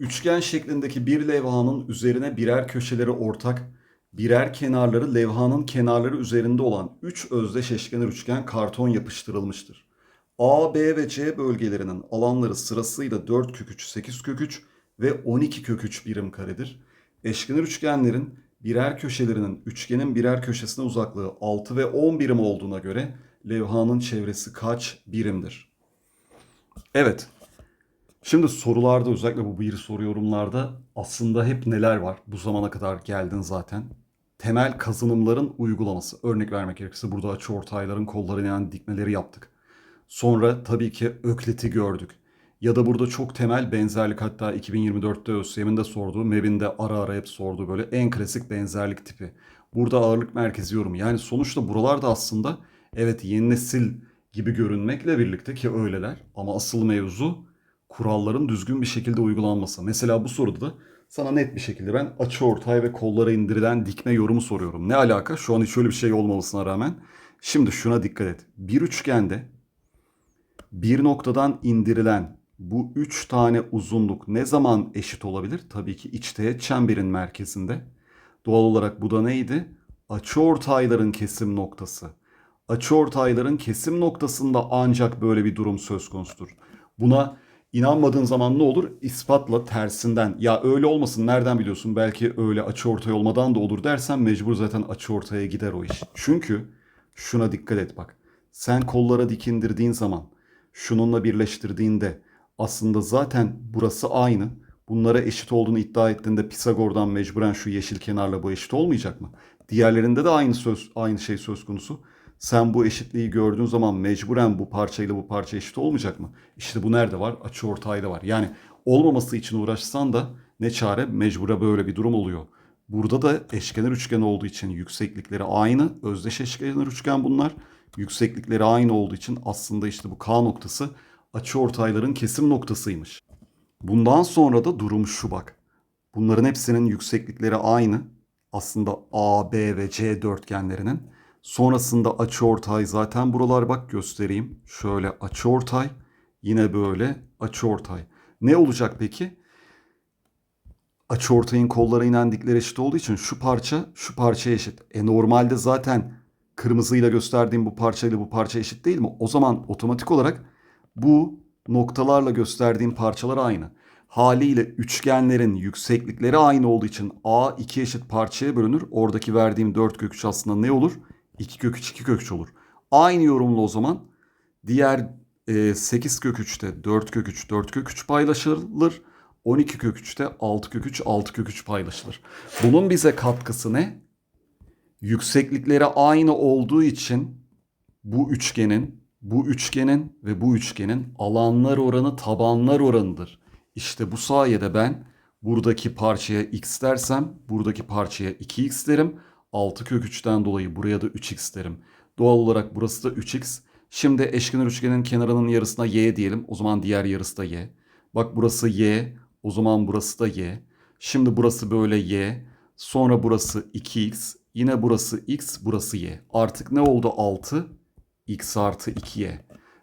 Üçgen şeklindeki bir levhanın üzerine birer köşeleri ortak, birer kenarları levhanın kenarları üzerinde olan 3 özdeş eşkenar üçgen karton yapıştırılmıştır. A, B ve C bölgelerinin alanları sırasıyla 4 kök 3, 8 kök 3 ve 12 kök 3 birim karedir. Eşkenar üçgenlerin birer köşelerinin üçgenin birer köşesine uzaklığı 6 ve 10 birim olduğuna göre levhanın çevresi kaç birimdir? Evet, Şimdi sorularda özellikle bu bir soru yorumlarda aslında hep neler var? Bu zamana kadar geldin zaten. Temel kazanımların uygulaması. Örnek vermek gerekirse burada açıortayların kollarına inen dikmeleri yaptık. Sonra tabii ki ökleti gördük. Ya da burada çok temel benzerlik hatta 2024'te ÖSYM'in de sorduğu, MEB'in de ara ara hep sorduğu böyle en klasik benzerlik tipi. Burada ağırlık merkezi yorumu. Yani sonuçta buralarda aslında evet yeni nesil gibi görünmekle birlikte ki öyleler ama asıl mevzu kuralların düzgün bir şekilde uygulanması. Mesela bu soruda da sana net bir şekilde ben açı ortay ve kollara indirilen dikme yorumu soruyorum. Ne alaka? Şu an hiç öyle bir şey olmamasına rağmen. Şimdi şuna dikkat et. Bir üçgende bir noktadan indirilen bu üç tane uzunluk ne zaman eşit olabilir? Tabii ki iç çemberin merkezinde. Doğal olarak bu da neydi? Açıortayların kesim noktası. Açıortayların kesim noktasında ancak böyle bir durum söz konusudur. Buna İnanmadığın zaman ne olur? İspatla tersinden. Ya öyle olmasın nereden biliyorsun? Belki öyle açı ortaya olmadan da olur dersen mecbur zaten açı ortaya gider o iş. Çünkü şuna dikkat et bak. Sen kollara dikindirdiğin zaman şununla birleştirdiğinde aslında zaten burası aynı. Bunlara eşit olduğunu iddia ettiğinde Pisagor'dan mecburen şu yeşil kenarla bu eşit olmayacak mı? Diğerlerinde de aynı söz aynı şey söz konusu. Sen bu eşitliği gördüğün zaman mecburen bu parçayla bu parça eşit olmayacak mı? İşte bu nerede var? Açı ortayda var. Yani olmaması için uğraşsan da ne çare mecbura böyle bir durum oluyor. Burada da eşkenar üçgen olduğu için yükseklikleri aynı. Özdeş eşkenar üçgen bunlar. Yükseklikleri aynı olduğu için aslında işte bu K noktası açı ortayların kesim noktasıymış. Bundan sonra da durum şu bak. Bunların hepsinin yükseklikleri aynı. Aslında A, B ve C dörtgenlerinin. Sonrasında açıortay zaten buralar bak göstereyim. Şöyle açıortay, yine böyle açıortay. Ne olacak peki? Açıortayın kollara inen dikler eşit olduğu için şu parça şu parça eşit. E normalde zaten kırmızıyla gösterdiğim bu parçayla bu parça eşit değil mi? O zaman otomatik olarak bu noktalarla gösterdiğim parçalar aynı. Haliyle üçgenlerin yükseklikleri aynı olduğu için A iki eşit parçaya bölünür. Oradaki verdiğim 4 kök 3 aslında ne olur? 2 kök 3 2 kök 3 olur. Aynı yorumla o zaman diğer e, 8 kök 3'te 4 kök 3 4 kök 3 paylaşılır. 12 kök 3'te 6 kök 3 6 kök 3 paylaşılır. Bunun bize katkısı ne? Yükseklikleri aynı olduğu için bu üçgenin, bu üçgenin ve bu üçgenin alanlar oranı tabanlar oranıdır. İşte bu sayede ben buradaki parçaya x dersem buradaki parçaya 2x derim. 6 kök 3'ten dolayı buraya da 3x derim. Doğal olarak burası da 3x. Şimdi eşkenar üçgenin kenarının yarısına y diyelim. O zaman diğer yarısı da y. Bak burası y. O zaman burası da y. Şimdi burası böyle y. Sonra burası 2x. Yine burası x. Burası y. Artık ne oldu 6? x artı 2y.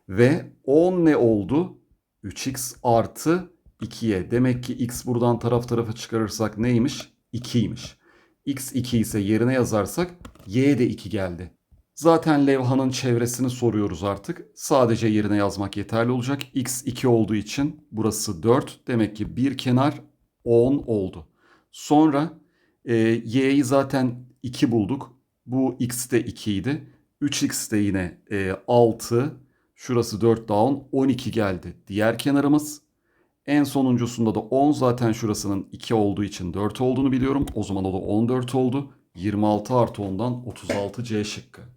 Ve 10 ne oldu? 3x artı 2y. Demek ki x buradan taraf tarafa çıkarırsak neymiş? 2'ymiş x 2 ise yerine yazarsak y de 2 geldi. Zaten levhanın çevresini soruyoruz artık. Sadece yerine yazmak yeterli olacak. x 2 olduğu için burası 4. Demek ki bir kenar 10 oldu. Sonra e, y'yi zaten 2 bulduk. Bu x de 2 idi. 3x de yine e, 6. Şurası 4 daha 10. 12 geldi. Diğer kenarımız en sonuncusunda da 10 zaten şurasının 2 olduğu için 4 olduğunu biliyorum. O zaman o da 14 oldu. 26 artı 10'dan 36 C şıkkı.